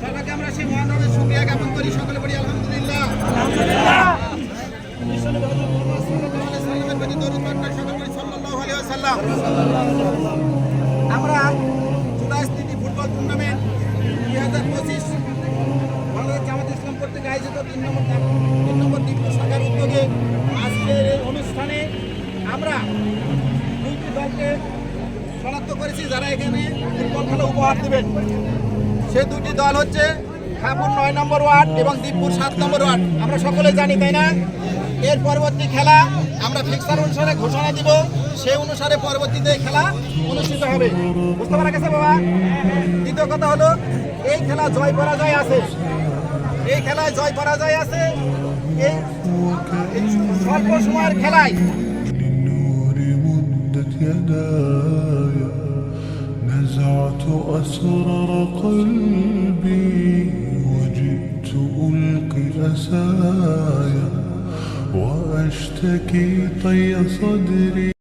সবাইকে আমরা সেই মহানবী ওয়াসাল্লাম আমরা জুলাই স্থিতি ফুটবল টুর্নামেন্ট দুই হাজার পঁচিশ বাংলাদেশ জামাত ইসলাম কর্তৃক আয়োজিত তিন নম্বর তিন নম্বর দ্বীপ শাখার উদ্যোগে আজকের অনুষ্ঠানে আমরা দুইটি দলকে শনাক্ত করেছি যারা এখানে ফুটবল খেলা উপহার দেবেন। সে দুটি দল হচ্ছে খাপুর নয় নম্বর ওয়ার্ড এবং দীপপুর সাত নম্বর ওয়ার্ড। আমরা সকলে জানি, তাই না? এর পরবর্তী খেলা আমরা ফিক্সার অনুসারে ঘোষণা দিব সেই অনুসারে পরবর্তীতে এই খেলা অনুষ্ঠিত হবে বুঝতে পারা গেছে বাবা দ্বিতীয় কথা হলো এই খেলা জয় পরাজয় আছে এই খেলায় জয় পরাজয় আছে এই এই স্বল্প সময়ের খেলায় للنور مدت يداي نزعت أسرار قلبي وجئت ألقي أسايا وأشتكي طي صدري